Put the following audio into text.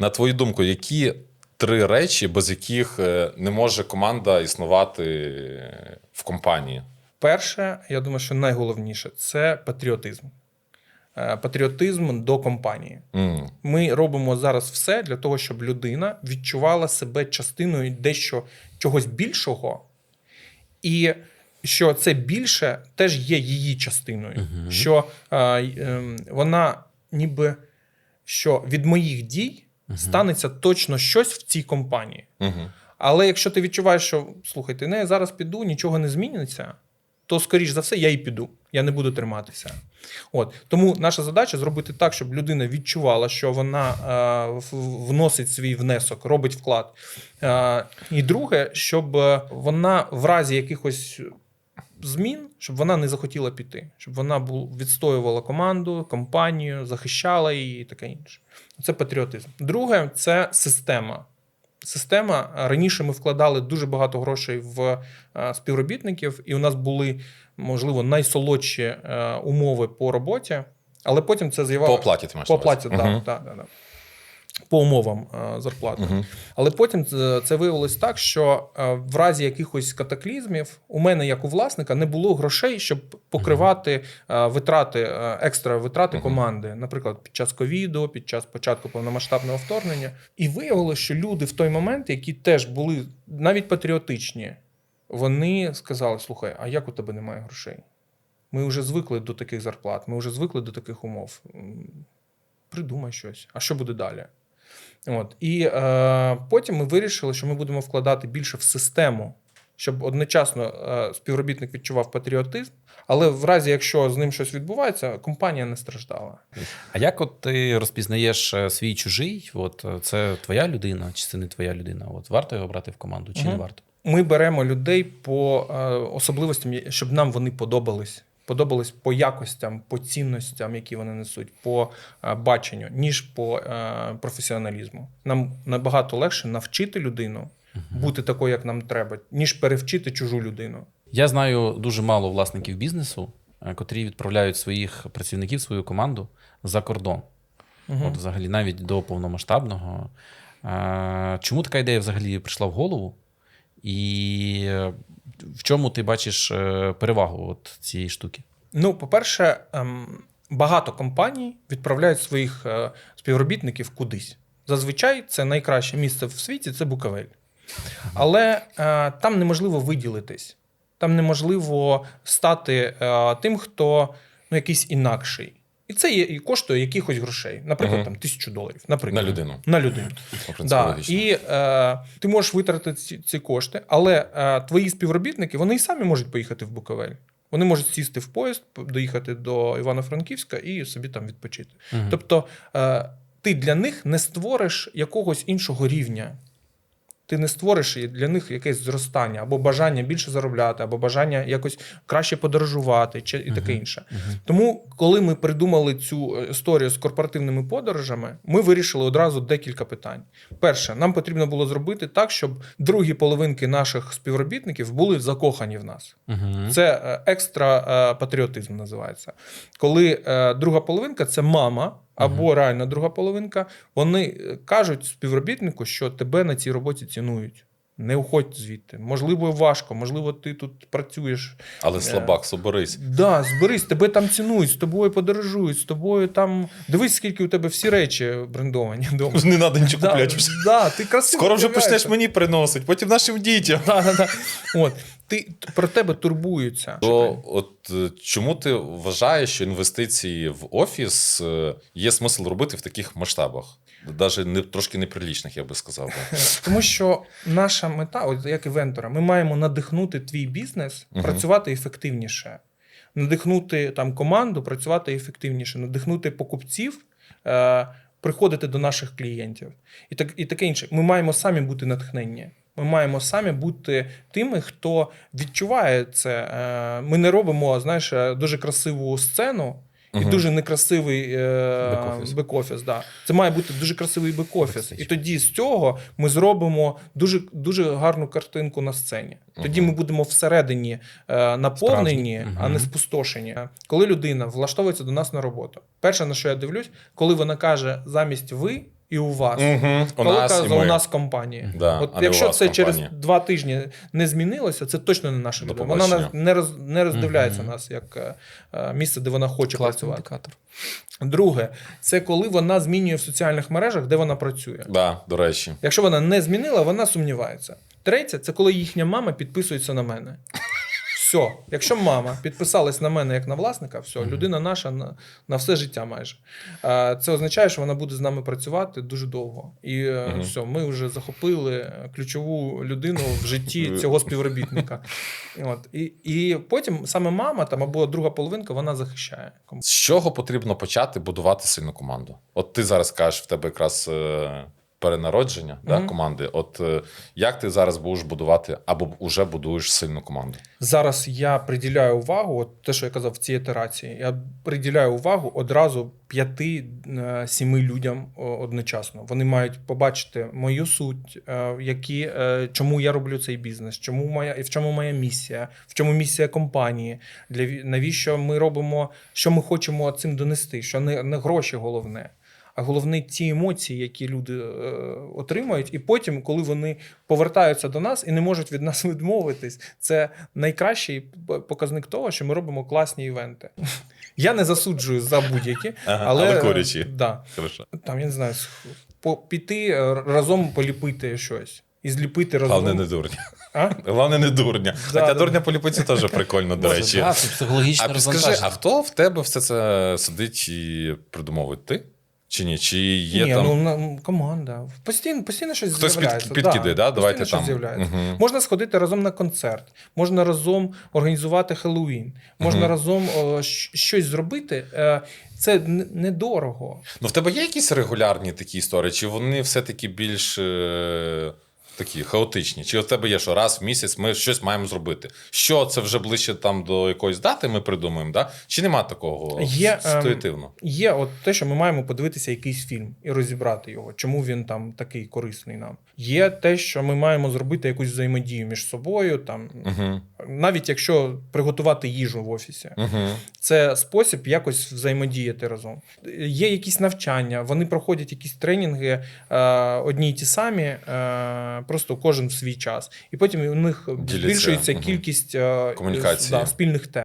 На твою думку, які три речі, без яких е, не може команда існувати е, в компанії? Перше, я думаю, що найголовніше це патріотизм. Е, Патріотизм до компанії. М, Ми робимо зараз все для того, щоб людина відчувала себе частиною дещо чогось більшого, і що це більше теж є її частиною. Мгм. Що е, ем, вона ніби що від моїх дій Мгм. станеться точно щось в цій компанії. мгм. Але якщо ти відчуваєш, що слухайте, не я зараз піду, нічого не зміниться, то скоріш за все я і піду. Я не буду триматися. От тому наша задача зробити так, щоб людина відчувала, що вона е, вносить свій внесок, робить вклад. Е, і друге, щоб е, вона в разі якихось змін, щоб вона не захотіла піти, щоб вона відстоювала команду, компанію, захищала її і таке інше. Це патріотизм. Друге, це система. Система е, раніше ми вкладали дуже багато грошей в е, співробітників, і у нас були, можливо, найсолодші е, умови по роботі, але потім це По з'явилося оплаті ти маєш по оплаті, так, так, так. По умовам е, зарплати. Мгм. Але потім це це виявилось так, що е, в разі якихось катаклізмів у мене, як у власника, не було грошей, щоб покривати е, витрати, е, екстра витрати Мгм. команди, наприклад, під час ковіду, під час початку повномасштабного вторгнення. І виявилося, що люди в той момент, які теж були навіть патріотичні, вони сказали: слухай, а як у тебе немає грошей? Ми вже звикли до таких зарплат, ми вже звикли до таких умов. Придумай щось. А що буде далі? От. І е, потім ми вирішили, що ми будемо вкладати більше в систему, щоб одночасно е, співробітник відчував патріотизм, але в разі, якщо з ним щось відбувається, компанія не страждала. А як от ти розпізнаєш е, свій чужий? От е, це твоя людина, чи це не твоя людина? От варто його брати в команду, чи не варто? Ми беремо людей по е, особливостям, щоб нам вони подобались. Подобались по якостям, по цінностям, які вони несуть, по е, баченню, ніж по е, професіоналізму. Нам набагато легше навчити людину бути такою, як нам треба, ніж перевчити чужу людину. Я знаю дуже мало власників бізнесу, е, котрі відправляють своїх працівників, свою команду за кордон. Мгм. От взагалі навіть до повномасштабного. Чому така ідея взагалі прийшла в голову? І в чому ти бачиш е, перевагу от цієї штуки? Ну, по-перше, ем, багато компаній відправляють своїх е, співробітників кудись. Зазвичай це найкраще місце в світі це Буковель. Але е, там неможливо виділитись. Там неможливо стати тим, хто ну, якийсь інакший. І це є, і коштує якихось грошей. Наприклад, Мгм. там тисячу доларів. Наприклад. На людину. На людину. Ну, принципі, Да. логічно. І е, ти можеш витратити ці, ці кошти, але е, твої співробітники вони і самі можуть поїхати в Буковель. Вони можуть сісти в поїзд, доїхати до Івано-Франківська і собі там відпочити. Мгм. Тобто е, ти для них не створиш якогось іншого рівня. Ти не створиш для них якесь зростання, або бажання більше заробляти, або бажання якось краще подорожувати, чи і таке інше. Мгм. Тому, коли ми придумали цю е, історію з корпоративними подорожами, ми вирішили одразу декілька питань. Перше, нам потрібно було зробити так, щоб другі половинки наших співробітників були закохані в нас. Мгм. Це е, екстра е, патріотизм називається. Коли друга половинка це мама або реальна друга половинка, вони е, кажуть співробітнику, що тебе на цій роботі цінують. Не уходь звідти. Можливо, важко, можливо, ти тут працюєш Але слабак, соберись. Да, зберись, тебе там цінують, з тобою подорожують, з тобою там. Дивись, скільки у тебе всі речі брендовані вдома. Не треба нічого Да, купляти. да, ти красиво Скоро вже почнеш мені приносити, потім нашим дітям. Да, да, да. От, ти, про тебе турбуються. То от е, чому ти вважаєш, що інвестиції в офіс е, є смисл робити в таких масштабах? Навіть не трошки неприлічних, я би сказав. Тому що наша мета, от як і вентора, ми маємо надихнути твій бізнес працювати ефективніше, надихнути там команду працювати ефективніше, надихнути покупців. Е, Приходити до наших клієнтів і так і таке інше. Ми маємо самі бути натхненні. Ми маємо самі бути тими, хто відчуває це. Е, Ми не робимо, знаєш, е, дуже красиву сцену і дуже некрасивий е, Бек-офіс. Да. Це має бути дуже красивий бек-офіс. І тоді з цього ми зробимо дуже, дуже гарну картинку на сцені. Тоді ми будемо всередині е, наповнені, а не спустошені. Коли людина влаштовується до нас на роботу, перше, на що я дивлюсь, коли вона каже замість ви, і у вас. Угу. У нас і ми. у нас компанії. Да, От а не якщо у вас це в через два тижні не змінилося, це точно не наша До людина. Вона побачення. не роз не роздивляється Мгм. нас як е, е, місце, де вона хоче Класний працювати. індикатор. Друге, це коли вона змінює в соціальних мережах, де вона працює. Да, до речі. Якщо вона не змінила, вона сумнівається. Третє, це коли їхня мама підписується на мене. Все, якщо мама підписалась на мене як на власника, все, людина наша на, на все життя майже. Це означає, що вона буде з нами працювати дуже довго. І е, Мгм. все, ми вже захопили ключову людину в житті цього співробітника. От. І, і потім саме мама там або друга половинка вона захищає. З чого потрібно почати будувати сильну команду? От ти зараз кажеш, в тебе якраз е, перенародження да, команди. От е, як ти зараз будеш будувати або вже будуєш сильну команду? Зараз я приділяю увагу, от те, що я казав в цій ітерації, я приділяю увагу одразу п'яти-сіми людям одночасно. Вони мають побачити мою суть, е, які, е, чому я роблю цей бізнес, чому моя, і в чому моя місія, в чому місія компанії, для ві- навіщо ми робимо, що ми хочемо цим донести, що не, не гроші головне. А головне ті емоції, які люди е, отримують, і потім, коли вони повертаються до нас і не можуть від нас відмовитись, це найкращий показник того, що ми робимо класні івенти. Я не засуджую за будь-які, Ага, але, але курячі. Да, Хорошо. там я не знаю, по, піти е, разом поліпити щось і зліпити разом. Головне, не дурня. А? Головне, не дурня. Да, Хоча да. дурня поліпиться теж прикольно, до речі. да, це психологічне А скажи, а хто в тебе все це сидить і придумовує? Ти? Чи ні? Чи є Ні, там ну на- команда. Постійно, постійно щось хтось з'являється. під, підкидає, да? постійно Давайте щось там. з'являється. Мгм. Можна сходити разом на концерт, можна разом організувати Хеллоуін, можна Мгм. разом о, щ- щось зробити. Е, Це н- недорого. Ну, в тебе є якісь регулярні такі історії, чи вони все-таки більш е, такі хаотичні? Чи в тебе є, що раз в місяць ми щось маємо зробити? Що це вже ближче там до якоїсь дати ми придумаємо, да? чи нема такого Є, ем. Є от те, що ми маємо подивитися якийсь фільм і розібрати його, чому він там такий корисний нам. Є те, що ми маємо зробити якусь взаємодію між собою, там Угу. навіть якщо приготувати їжу в офісі. Угу. Це спосіб якось взаємодіяти разом. Є якісь навчання, вони проходять якісь тренінги е, одні й ті самі, е, просто кожен в свій час. І потім у них збільшується кількість е, Комунікації. да, спільних тем.